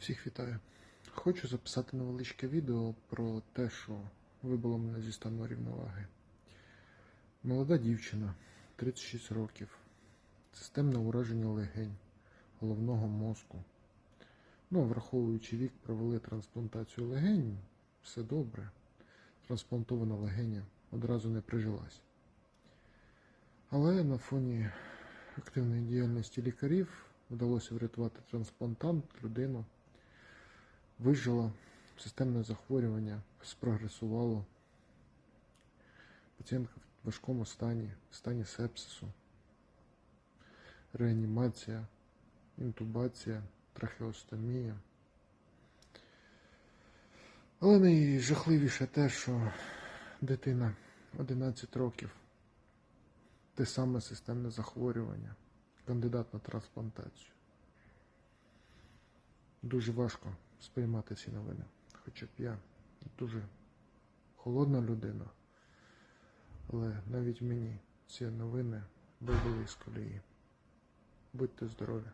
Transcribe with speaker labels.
Speaker 1: Всіх вітаю. Хочу записати невеличке відео про те, що вибило мене зі стану рівноваги. Молода дівчина, 36 років, системне ураження легень, головного мозку. Ну, враховуючи вік, провели трансплантацію легень, все добре. Трансплантована легеня одразу не прижилась. Але на фоні активної діяльності лікарів вдалося врятувати трансплантант, людину. Вижила, системне захворювання спрогресувало. Пацієнтка в важкому стані, в стані сепсису, реанімація, інтубація, трахеостомія. Але найжахливіше те, що дитина 11 років, те саме системне захворювання, кандидат на трансплантацію. Дуже важко сприймати ці новини. Хоча б я дуже холодна людина, але навіть мені ці новини вибили з колії. Будьте здорові!